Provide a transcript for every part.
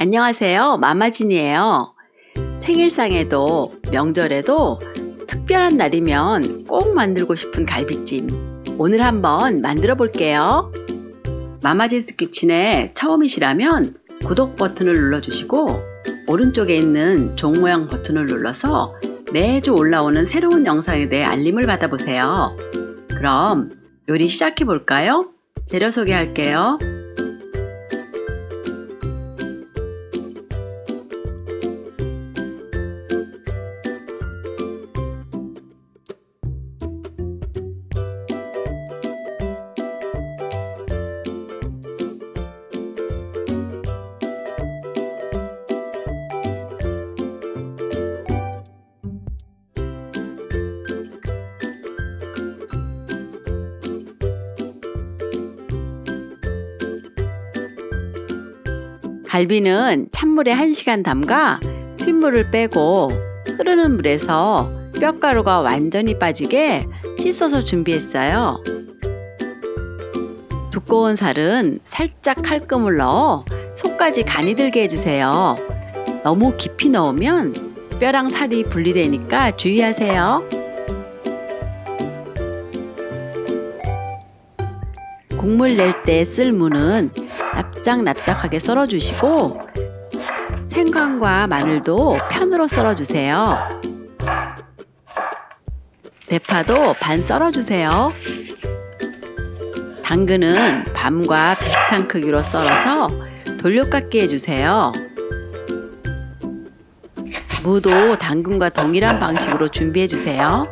안녕하세요. 마마진이에요. 생일상에도 명절에도 특별한 날이면 꼭 만들고 싶은 갈비찜. 오늘 한번 만들어 볼게요. 마마진스 키친에 처음이시라면 구독 버튼을 눌러주시고 오른쪽에 있는 종 모양 버튼을 눌러서 매주 올라오는 새로운 영상에 대해 알림을 받아보세요. 그럼 요리 시작해 볼까요? 재료 소개할게요. 갈비는 찬물에 1시간 담가 핏물을 빼고 흐르는 물에서 뼈가루가 완전히 빠지게 씻어서 준비했어요. 두꺼운 살은 살짝 칼금을 넣어 속까지 간이 들게 해주세요. 너무 깊이 넣으면 뼈랑 살이 분리되니까 주의하세요. 국물 낼 때 쓸 무는 납작납작하게 썰어주시고 생강과 마늘도 편으로 썰어주세요. 대파도 반 썰어주세요. 당근은 밤과 비슷한 크기로 썰어서 돌려깎기 해주세요. 무도 당근과 동일한 방식으로 준비해주세요.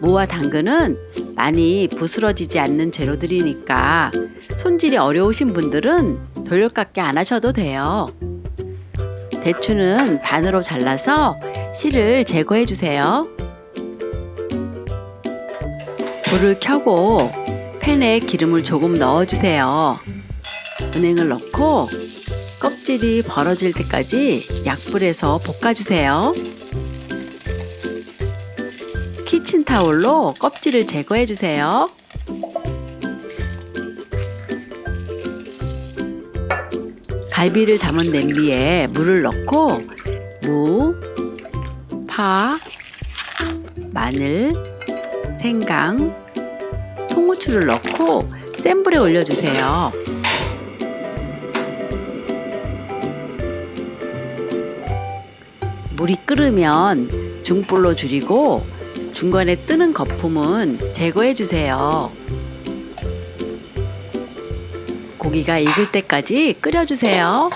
무와 당근은 많이 부스러지지 않는 재료들이니까 손질이 어려우신 분들은 돌려깎기 안 하셔도 돼요. 대추는 반으로 잘라서 씨를 제거해 주세요. 불을 켜고 팬에 기름을 조금 넣어 주세요. 은행을 넣고 껍질이 벌어질 때까지 약불에서 볶아 주세요. 키친타올로 껍질을 제거해 주세요. 갈비를 담은 냄비에 물을 넣고 무, 파, 마늘, 생강, 통후추를 넣고 센 불에 올려주세요. 물이 끓으면 중불로 줄이고 중간에 뜨는 거품은 제거해 주세요. 고기가 익을 때까지 끓여주세요.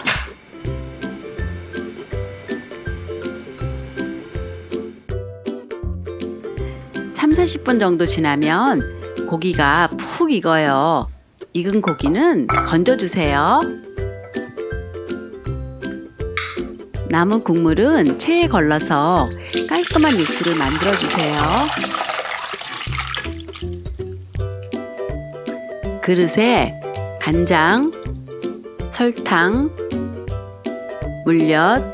삼, 40분 정도 지나면 고기가 푹 익어요. 익은 고기는 건져주세요. 남은 국물은 체에 걸러서 깔끔한 육수를 만들어 주세요. 그릇에 간장, 설탕, 물엿,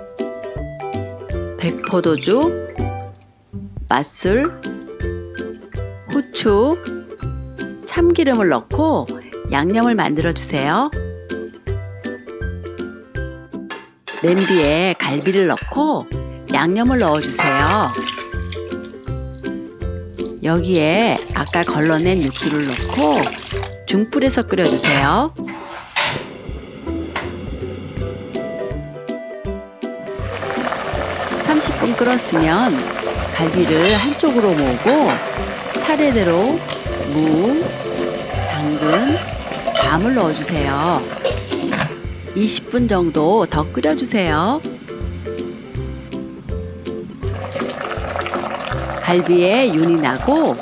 백포도주, 맛술, 후추, 참기름을 넣고 양념을 만들어 주세요. 냄비에 갈비를 넣고 양념을 넣어 주세요. 여기에 아까 걸러낸 육수를 넣고 중불에서 끓여주세요. (30분) 끓었으면 갈비를 한쪽으로 모으고 차례대로 무, 당근, 밤을 넣어주세요. 20분 정도 더 끓여주세요. 갈비에 윤이 나고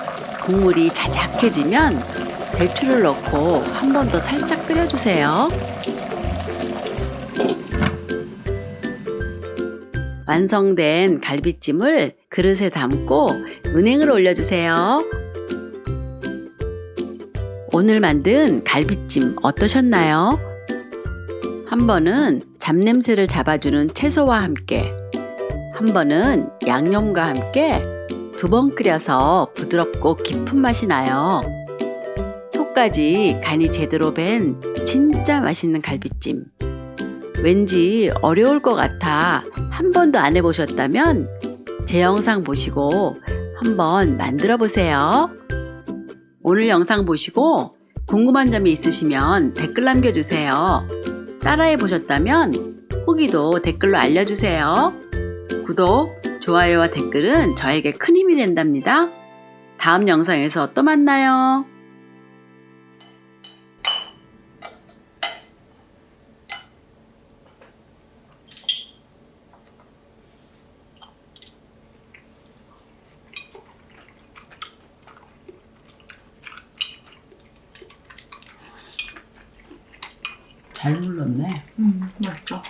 국물이 자작해지면 대추를 넣고 한 번 더 살짝 끓여주세요. 완성된 갈비찜을 그릇에 담고 은행을 올려주세요. 오늘 만든 갈비찜 어떠셨나요? 한 번은 잡냄새를 잡아주는 채소와 함께, 한 번은 양념과 함께 두 번 끓여서 부드럽고 깊은 맛이 나요. 속까지 간이 제대로 밴 진짜 맛있는 갈비찜. 왠지 어려울 것 같아 한 번도 안 해보셨다면 제 영상 보시고 한번 만들어 보세요. 오늘 영상 보시고 궁금한 점이 있으시면 댓글 남겨주세요. 따라해 보셨다면 후기도 댓글로 알려주세요. 구독, 좋아요와 댓글은 저에게 큰 힘이 된답니다. 다음 영상에서 또 만나요. 잘 눌렀네. 음, 맛있다.